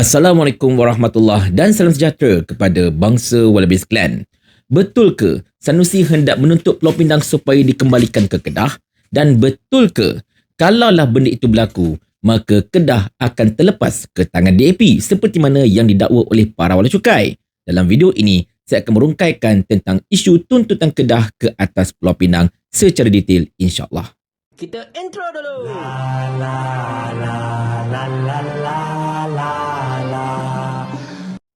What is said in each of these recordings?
Assalamualaikum warahmatullahi dan salam sejahtera kepada bangsa Wallabies Clan. Betul ke Sanusi hendak menuntut Pulau Pinang supaya dikembalikan ke Kedah? Dan betul ke kalaulah benda itu berlaku, maka Kedah akan terlepas ke tangan DAP seperti mana yang didakwa oleh para wala cukai? Dalam video ini, saya akan merungkaikan tentang isu tuntutan Kedah ke atas Pulau Pinang secara detail insyaAllah. Kita intro dulu. La la la la la la la la.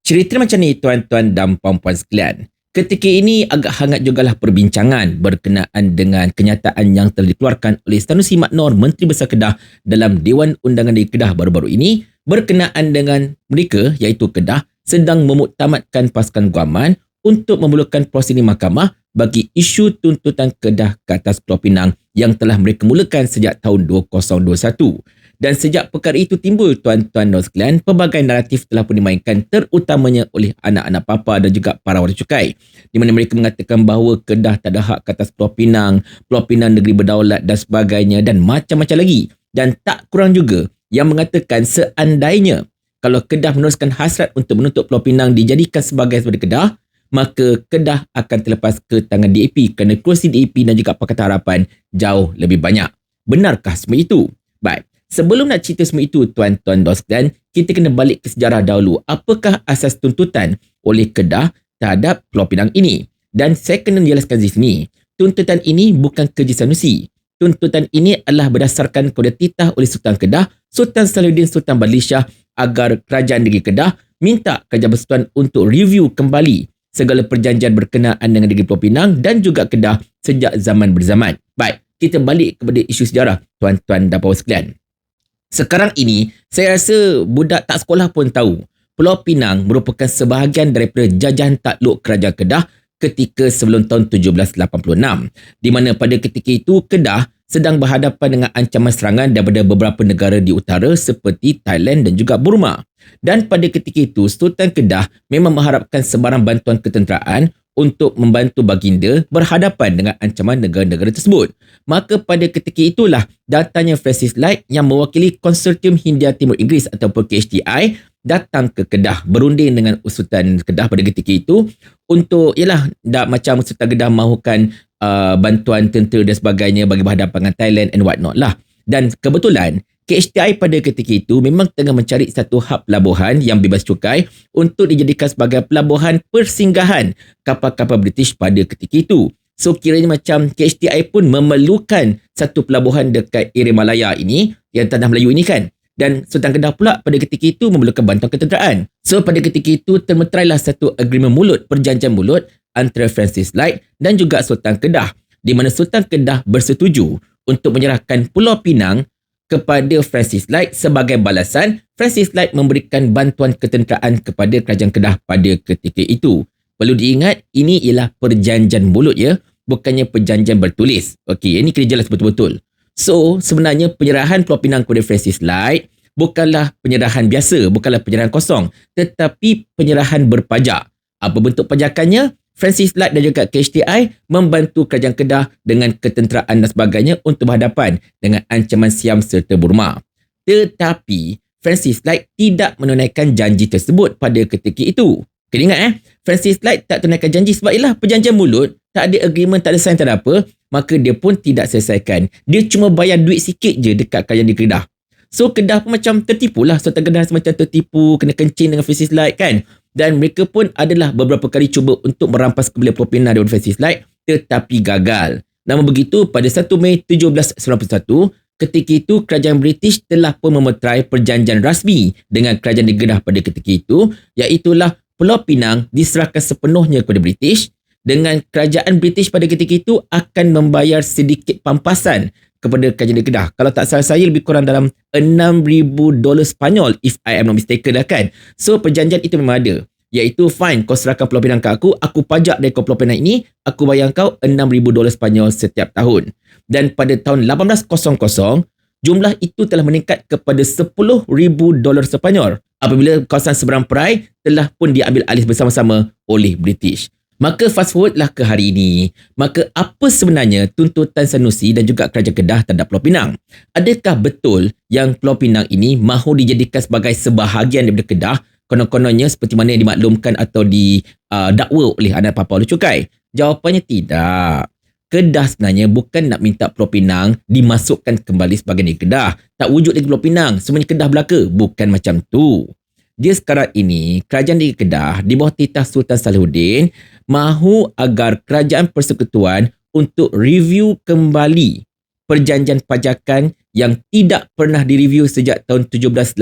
Cerita macam ni tuan-tuan dan puan-puan sekalian. Ketika ini agak hangat jugalah perbincangan berkenaan dengan kenyataan yang telah dikeluarkan oleh Sanusi Maknor Menteri Besar Kedah dalam Dewan Undangan di Kedah baru-baru ini berkenaan dengan mereka iaitu Kedah sedang memuktamadkan pasukan guaman untuk memulakan prosedur mahkamah bagi isu tuntutan Kedah ke atas Pulau Pinang yang telah mereka mulakan sejak tahun 2021. Dan sejak perkara itu timbul, tuan-tuan dan sekalian, pelbagai naratif telah pun dimainkan terutamanya oleh anak-anak papa dan juga para waris cukai. Di mana mereka mengatakan bahawa Kedah tak ada hak ke atas Pulau Pinang, Pulau Pinang negeri berdaulat dan sebagainya dan macam-macam lagi. Dan tak kurang juga yang mengatakan seandainya kalau Kedah meneruskan hasrat untuk menuntut Pulau Pinang dijadikan sebagai sebagai Kedah, maka Kedah akan terlepas ke tangan DAP kerana kursi DAP dan juga Pakatan Harapan jauh lebih banyak. Benarkah semua itu? Baik. Sebelum nak cerita semua itu, tuan-tuan dan sekalian, kita kena balik ke sejarah dahulu. Apakah asas tuntutan oleh Kedah terhadap Pulau Pinang ini? Dan saya kena jelaskan di sini. Tuntutan ini bukan kerja Sanusi. Tuntutan ini adalah berdasarkan kepada titah oleh Sultan Kedah, Sultan Salahuddin Sultan Badli agar kerajaan negeri Kedah minta kerajaan persekutuan untuk review kembali segala perjanjian berkenaan dengan negeri Pulau Pinang dan juga Kedah sejak zaman berzaman. Baik, kita balik kepada isu sejarah, tuan-tuan dan puan sekalian. Sekarang ini, saya rasa budak tak sekolah pun tahu Pulau Pinang merupakan sebahagian daripada jajahan takluk kerajaan Kedah ketika sebelum tahun 1786 di mana pada ketika itu Kedah sedang berhadapan dengan ancaman serangan daripada beberapa negara di utara seperti Thailand dan juga Burma. Dan pada ketika itu, Sultan Kedah memang mengharapkan sebarang bantuan ketenteraan untuk membantu baginda berhadapan dengan ancaman negara-negara tersebut. Maka pada ketika itulah datangnya Francis Light yang mewakili Konsortium Hindia Timur Inggeris ataupun KHTI datang ke Kedah berunding dengan Sultan Kedah pada ketika itu untuk ialah dah macam Sultan Kedah mahukan uh, bantuan tentera dan sebagainya bagi berhadapan dengan Thailand and what not lah. Dan kebetulan KHTI pada ketika itu memang tengah mencari satu hub pelabuhan yang bebas cukai untuk dijadikan sebagai pelabuhan persinggahan kapal-kapal British pada ketika itu. So kiranya macam KHTI pun memerlukan satu pelabuhan dekat area Malaya ini yang tanah Melayu ini kan. Dan Sultan Kedah pula pada ketika itu memerlukan bantuan ketenteraan. So pada ketika itu termeterailah satu agreement mulut, perjanjian mulut antara Francis Light dan juga Sultan Kedah di mana Sultan Kedah bersetuju untuk menyerahkan Pulau Pinang kepada Francis Light sebagai balasan Francis Light memberikan bantuan ketenteraan kepada kerajaan Kedah pada ketika itu. Perlu diingat ini ialah perjanjian mulut ya, bukannya perjanjian bertulis. Okey, ini kena jelas betul-betul. So, sebenarnya penyerahan Pulau Pinang kepada Francis Light bukanlah penyerahan biasa, bukanlah penyerahan kosong, tetapi penyerahan berpajak. Apa bentuk pajakannya? Francis Light dan juga KHTI membantu kerajaan Kedah dengan ketenteraan dan sebagainya untuk berhadapan dengan ancaman Siam serta Burma. Tetapi Francis Light tidak menunaikan janji tersebut pada ketika itu. Kena ingat eh, Francis Light tak tunaikan janji sebab ialah perjanjian mulut, tak ada agreement, tak ada sign, tak ada apa, maka dia pun tidak selesaikan. Dia cuma bayar duit sikit je dekat kerajaan di Kedah. So Kedah pun macam tertipu lah. So Kedah macam tertipu, kena kencing dengan Francis Light kan dan mereka pun adalah beberapa kali cuba untuk merampas kebelian Propina dari Universitas Light tetapi gagal. Namun begitu, pada 1 Mei 1791, ketika itu kerajaan British telah pun memeterai perjanjian rasmi dengan kerajaan Negara pada ketika itu, iaitulah Pulau Pinang diserahkan sepenuhnya kepada British dengan kerajaan British pada ketika itu akan membayar sedikit pampasan kepada kerajaan Kedah. Kalau tak salah saya lebih kurang dalam 6000 dolar Spanyol if I am not mistaken lah kan. So perjanjian itu memang ada. Iaitu fine kau serahkan Pulau Pinang ke aku, aku pajak dari Pulau Pinang ini, aku bayar kau 6000 dolar Spanyol setiap tahun. Dan pada tahun 1800 jumlah itu telah meningkat kepada 10000 dolar Spanyol apabila kawasan seberang perai telah pun diambil alih bersama-sama oleh British. Maka fast forwardlah ke hari ini. Maka apa sebenarnya tuntutan Sanusi dan juga Kerajaan Kedah terhadap Pulau Pinang? Adakah betul yang Pulau Pinang ini mahu dijadikan sebagai sebahagian daripada Kedah konon-kononnya seperti mana yang dimaklumkan atau didakwa uh, oleh anak papa oleh cukai? Jawapannya tidak. Kedah sebenarnya bukan nak minta Pulau Pinang dimasukkan kembali sebagai negeri Kedah. Tak wujud lagi Pulau Pinang. Semuanya Kedah belaka. Bukan macam tu. Dia sekarang ini, kerajaan negeri Kedah di bawah titah Sultan Salahuddin mahu agar kerajaan persekutuan untuk review kembali perjanjian pajakan yang tidak pernah direview sejak tahun 1786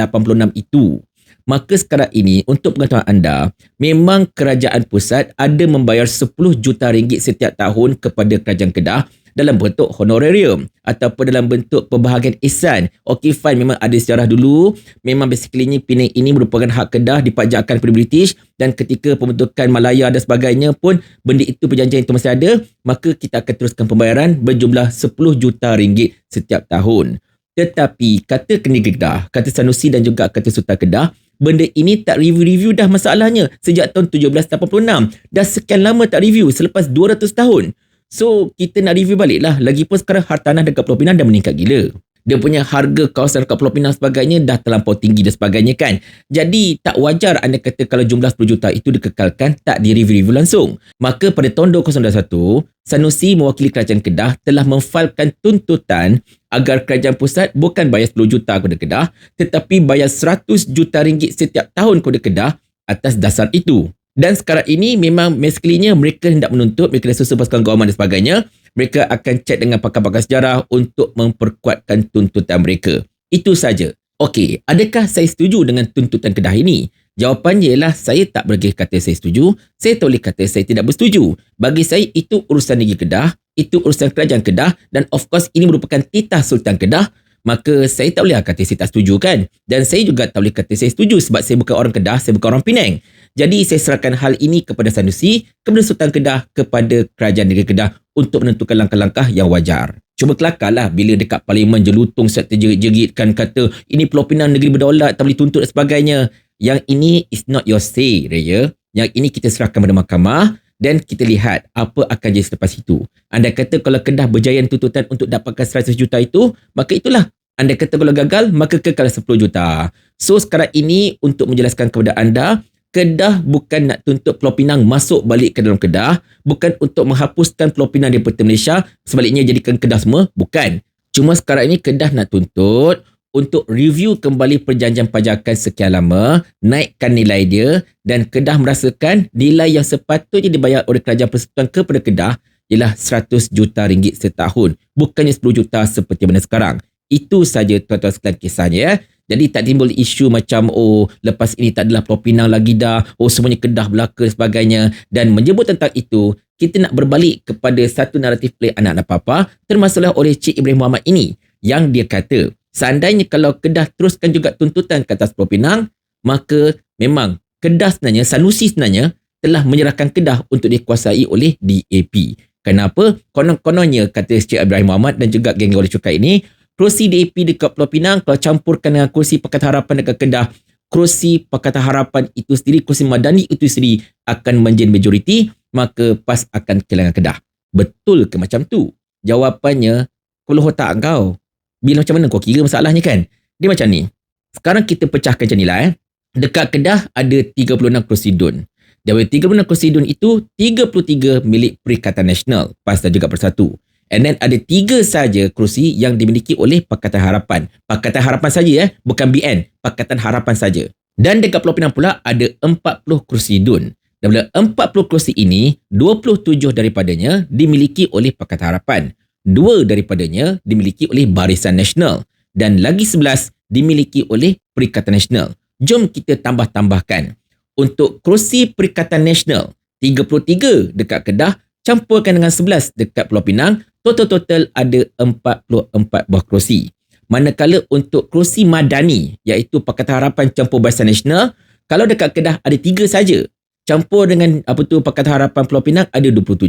itu. Maka sekarang ini untuk pengetahuan anda, memang kerajaan pusat ada membayar 10 juta ringgit setiap tahun kepada kerajaan Kedah dalam bentuk honorarium ataupun dalam bentuk pembahagian ihsan. Okey fine memang ada sejarah dulu. Memang basically ni Penang ini merupakan hak Kedah dipajakkan kepada British dan ketika pembentukan Malaya dan sebagainya pun benda itu perjanjian itu masih ada, maka kita akan teruskan pembayaran berjumlah 10 juta ringgit setiap tahun. Tetapi kata Negeri Kedah, kata Sanusi dan juga kata Sultan Kedah, benda ini tak review-review dah masalahnya sejak tahun 1786. Dah sekian lama tak review selepas 200 tahun. So, kita nak review balik lah. Lagipun sekarang hartanah dekat Pulau Pinang dah meningkat gila. Dia punya harga kawasan dekat Pulau Pinang sebagainya dah terlampau tinggi dan sebagainya kan. Jadi, tak wajar anda kata kalau jumlah 10 juta itu dikekalkan tak di-review langsung. Maka pada tahun 2021, Sanusi mewakili kerajaan Kedah telah memfailkan tuntutan agar kerajaan pusat bukan bayar 10 juta kepada Kedah tetapi bayar 100 juta ringgit setiap tahun kepada Kedah atas dasar itu. Dan sekarang ini memang basically mereka hendak menuntut, mereka dah susun pasukan gawaman dan sebagainya. Mereka akan cek dengan pakar-pakar sejarah untuk memperkuatkan tuntutan mereka. Itu saja. Okey, adakah saya setuju dengan tuntutan Kedah ini? Jawapannya ialah saya tak boleh kata saya setuju, saya tak boleh kata saya tidak bersetuju. Bagi saya itu urusan negeri Kedah, itu urusan kerajaan Kedah dan of course ini merupakan titah Sultan Kedah maka saya tak boleh kata saya tak setuju kan. Dan saya juga tak boleh kata saya setuju sebab saya bukan orang Kedah, saya bukan orang Penang. Jadi saya serahkan hal ini kepada Sanusi, kepada Sultan Kedah, kepada Kerajaan Negeri Kedah untuk menentukan langkah-langkah yang wajar. Cuma kelakarlah bila dekat parlimen jelutung set terjerit-jeritkan kata ini Pulau Pinang negeri berdaulat tak boleh tuntut dan sebagainya. Yang ini is not your say, Raya. Yang ini kita serahkan kepada mahkamah dan kita lihat apa akan jadi selepas itu. Anda kata kalau Kedah berjaya tuntutan untuk dapatkan 100 juta itu, maka itulah. Anda kata kalau gagal, maka kekal 10 juta. So sekarang ini untuk menjelaskan kepada anda, Kedah bukan nak tuntut Pulau Pinang masuk balik ke dalam Kedah, bukan untuk menghapuskan Pulau Pinang daripada Malaysia, sebaliknya jadikan Kedah semua, bukan. Cuma sekarang ini Kedah nak tuntut untuk review kembali perjanjian pajakan sekian lama, naikkan nilai dia dan Kedah merasakan nilai yang sepatutnya dibayar oleh kerajaan persekutuan kepada Kedah ialah 100 juta ringgit setahun, bukannya 10 juta seperti mana sekarang. Itu saja tuan-tuan sekalian kisahnya ya. Jadi tak timbul isu macam oh lepas ini tak adalah Pulau Pinang lagi dah, oh semuanya Kedah belaka dan sebagainya. Dan menyebut tentang itu, kita nak berbalik kepada satu naratif play anak-anak papa termasuklah oleh Cik Ibrahim Muhammad ini yang dia kata seandainya kalau Kedah teruskan juga tuntutan ke atas Pulau Pinang, maka memang Kedah sebenarnya, Sanusi sebenarnya telah menyerahkan Kedah untuk dikuasai oleh DAP. Kenapa? Konon-kononnya kata Cik Ibrahim Muhammad dan juga geng oleh cukai ini, kerusi DAP dekat Pulau Pinang kalau campurkan dengan kerusi Pakatan Harapan dekat Kedah. Kerusi Pakatan Harapan itu sendiri kerusi Madani itu sendiri akan menjadi majoriti maka PAS akan kehilangan Kedah. Betul ke macam tu? Jawapannya kalau otak kau. Bila macam mana kau kira masalahnya kan? Dia macam ni. Sekarang kita pecahkan macam ni lah eh. Dekat Kedah ada 36 kerusi DUN. Dari 36 kerusi DUN itu 33 milik Perikatan Nasional. PAS dan juga Persatu And then ada tiga saja kerusi yang dimiliki oleh Pakatan Harapan. Pakatan Harapan saja ya, bukan BN. Pakatan Harapan saja. Dan dekat Pulau Pinang pula ada 40 kerusi DUN. Daripada 40 kerusi ini, 27 daripadanya dimiliki oleh Pakatan Harapan. Dua daripadanya dimiliki oleh Barisan Nasional. Dan lagi 11 dimiliki oleh Perikatan Nasional. Jom kita tambah-tambahkan. Untuk kerusi Perikatan Nasional, 33 dekat Kedah, campurkan dengan 11 dekat Pulau Pinang, total-total ada 44 buah kerusi. Manakala untuk kerusi madani, iaitu Pakatan Harapan campur Barisan Nasional, kalau dekat Kedah ada tiga saja. Campur dengan apa tu Pakatan Harapan Pulau Pinang ada 27,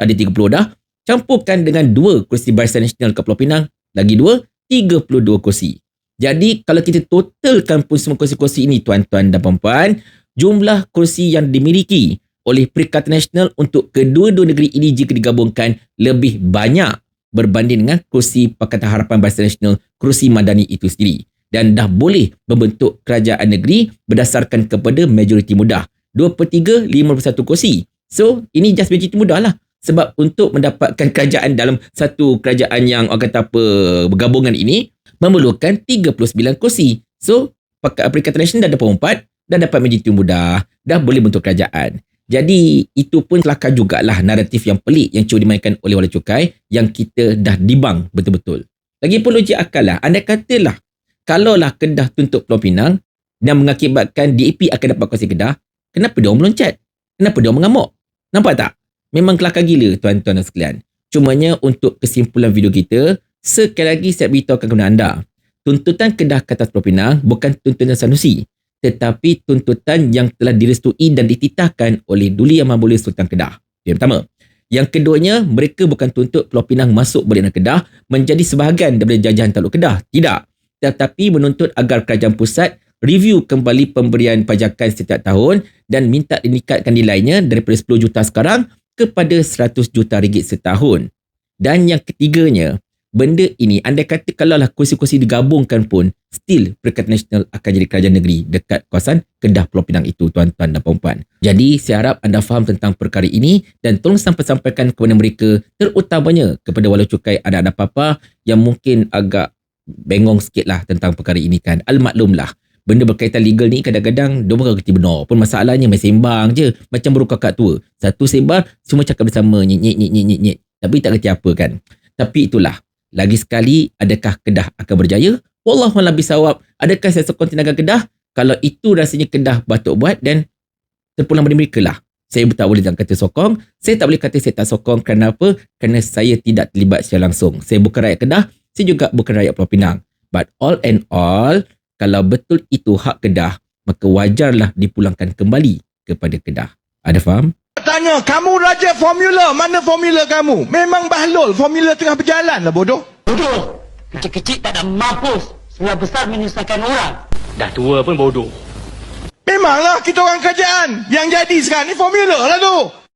ada 30 dah. Campurkan dengan dua kerusi Barisan Nasional ke Pulau Pinang, lagi dua, 32 kerusi. Jadi kalau kita totalkan pun semua kerusi-kerusi ini tuan-tuan dan puan-puan, jumlah kerusi yang dimiliki oleh Perikatan Nasional untuk kedua-dua negeri ini jika digabungkan lebih banyak berbanding dengan kerusi Pakatan Harapan Barisan Nasional kerusi madani itu sendiri. Dan dah boleh membentuk kerajaan negeri berdasarkan kepada majoriti mudah. 2 per 3 51 kursi so ini just majoriti mudah lah. Sebab untuk mendapatkan kerajaan dalam satu kerajaan yang orang kata apa bergabungan ini memerlukan 39 kursi so Perikatan Nasional dah dapat 4 dah dapat majoriti mudah dah boleh bentuk kerajaan jadi itu pun kelakar jugalah naratif yang pelik yang cuba dimainkan oleh Wala Cukai yang kita dah dibang betul-betul. Lagipun logik akal lah. Anda katalah kalaulah Kedah tuntut Pulau Pinang dan mengakibatkan DAP akan dapat kuasa Kedah, kenapa dia orang meloncat? Kenapa dia orang mengamuk? Nampak tak? Memang kelakar gila tuan-tuan dan sekalian. Cumanya untuk kesimpulan video kita, sekali lagi saya beritahukan kepada anda. Tuntutan Kedah ke atas Pulau Pinang bukan tuntutan Sanusi tetapi tuntutan yang telah direstui dan dititahkan oleh Duli Yang Maha Sultan Kedah. Yang pertama. Yang keduanya, mereka bukan tuntut Pulau Pinang masuk balik Kedah menjadi sebahagian daripada jajahan Taluk Kedah. Tidak. Tetapi menuntut agar kerajaan pusat review kembali pemberian pajakan setiap tahun dan minta dinikatkan nilainya daripada 10 juta sekarang kepada 100 juta ringgit setahun. Dan yang ketiganya, benda ini anda kata kalaulah kursi-kursi digabungkan pun still Perikatan Nasional akan jadi kerajaan negeri dekat kawasan Kedah Pulau Pinang itu tuan-tuan dan puan-puan. Jadi saya harap anda faham tentang perkara ini dan tolong sampai-sampaikan kepada mereka terutamanya kepada walau cukai ada-ada apa-apa yang mungkin agak bengong sikit lah tentang perkara ini kan. Al-maklumlah benda berkaitan legal ni kadang-kadang dia bukan kerti benar pun masalahnya main sembang je macam baru kakak tua. Satu sebar semua cakap bersama nyit nyit nyit nyit nyit tapi tak kerti apa kan. Tapi itulah lagi sekali, adakah Kedah akan berjaya? Wallahualam bisawab. Adakah saya sokong tenaga Kedah? Kalau itu rasanya Kedah batuk buat dan terpulang pada mereka lah. Saya tak boleh kata sokong. Saya tak boleh kata saya tak sokong. Kerana apa? Kerana saya tidak terlibat secara langsung. Saya bukan rakyat Kedah. Saya juga bukan rakyat Pulau Pinang. But all and all, kalau betul itu hak Kedah, maka wajarlah dipulangkan kembali kepada Kedah. Ada faham? Tanya, kamu raja formula. Mana formula kamu? Memang bahlul. Formula tengah berjalan lah bodoh. Bodoh. Kecil-kecil tak ada mampus. Sebelah besar menyusahkan orang. Dah tua pun bodoh. Memanglah kita orang kerajaan. Yang jadi sekarang ni formula lah tu.